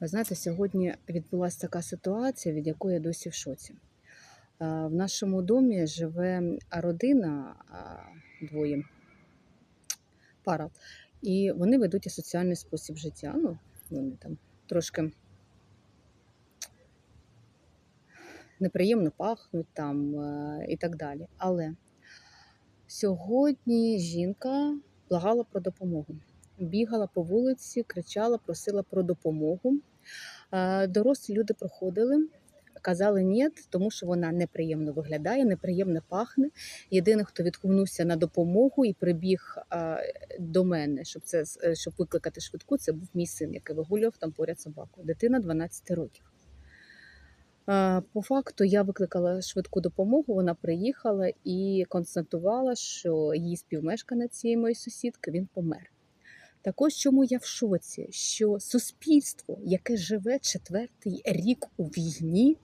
Ви знаєте, сьогодні відбулася така ситуація, від якої я досі в шоці. В нашому домі живе родина, двоє пара, і вони ведуть асоціальний спосіб життя. Ну, вони там трошки неприємно пахнуть там і так далі. Але сьогодні жінка благала про допомогу. Бігала по вулиці, кричала, просила про допомогу. Е, Дорослі люди проходили, казали ні, тому що вона неприємно виглядає, неприємно пахне. Єдиний, хто відгукнувся на допомогу і прибіг е, до мене, щоб це е, щоб викликати швидку, це був мій син, який вигулював там поряд собаку. Дитина 12 років. По факту я викликала швидку допомогу. Вона приїхала і констатувала, що її співмешканець цієї моєї сусідки він помер. Також чому я в шоці, що суспільство, яке живе четвертий рік у війні,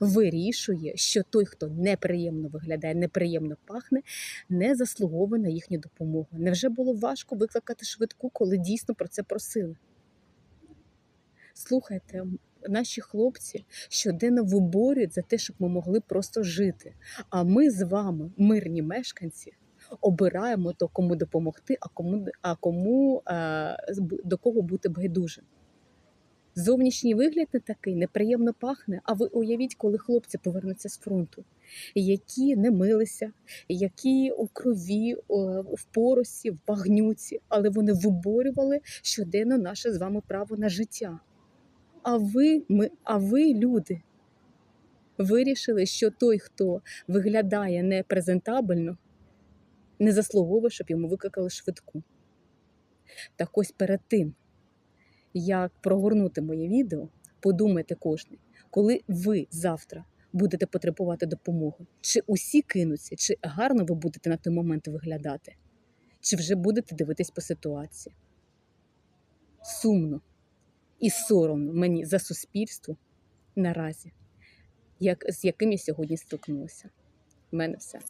вирішує, що той, хто неприємно виглядає, неприємно пахне, не заслуговує на їхню допомогу. Невже було важко викликати швидку, коли дійсно про це просили? Слухайте, наші хлопці щоденно виборюють за те, щоб ми могли просто жити. А ми з вами, мирні мешканці, обираємо то, кому допомогти, а кому, а кому а, до кого бути байдужим. Зовнішній вигляд не такий, неприємно пахне. А ви уявіть, коли хлопці повернуться з фронту, які не милися, які у крові, в поросі, в багнюці, але вони виборювали щоденно наше з вами право на життя. А ви, ми, а ви, люди, вирішили, що той, хто виглядає непрезентабельно, не заслуговує, щоб йому викликали швидку. Так ось перед тим, як прогорнути моє відео, подумайте кожен, коли ви завтра будете потребувати допомоги, чи усі кинуться, чи гарно ви будете на той момент виглядати, чи вже будете дивитись по ситуації. Сумно і соромно мені за суспільство наразі, як, з яким я сьогодні стикнулася. У мене все.